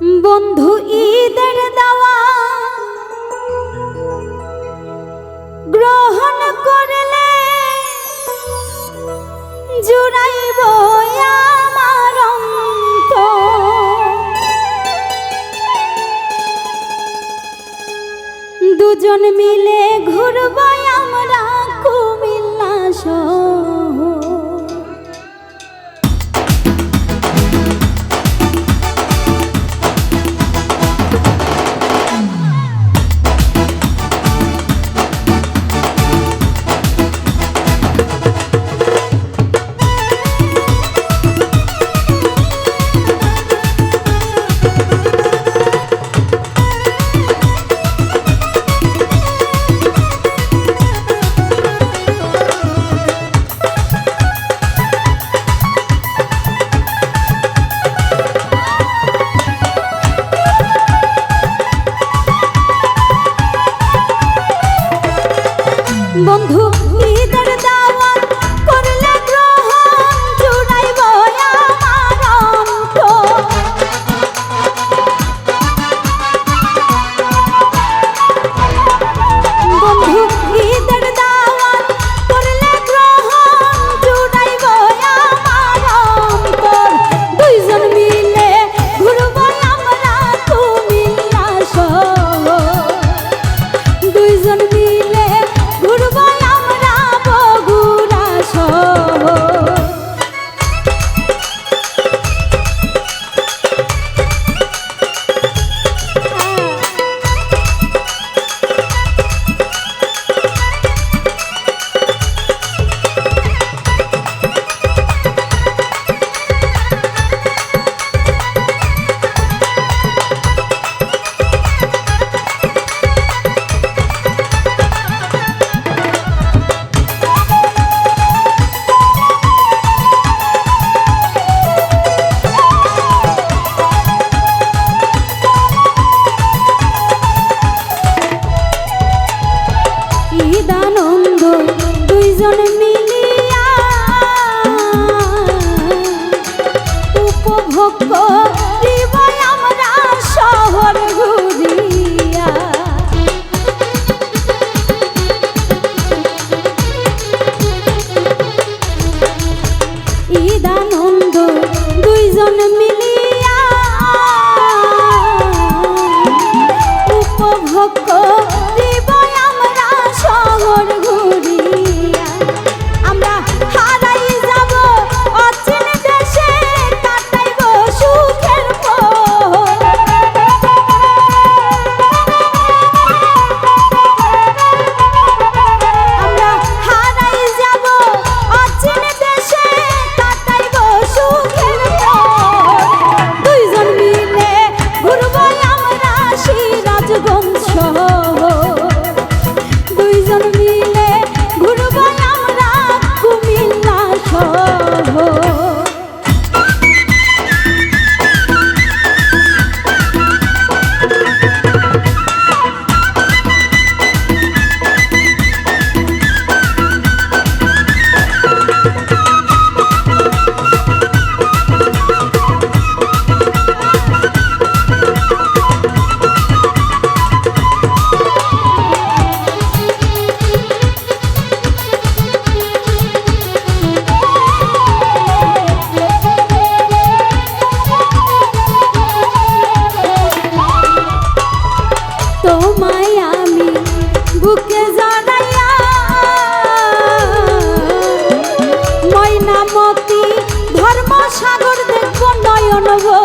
বন্ধু ঈদের দেওয়া। গ্রহণ করলে জুড়াইব দুজন মিলে বন্ধু নয়ন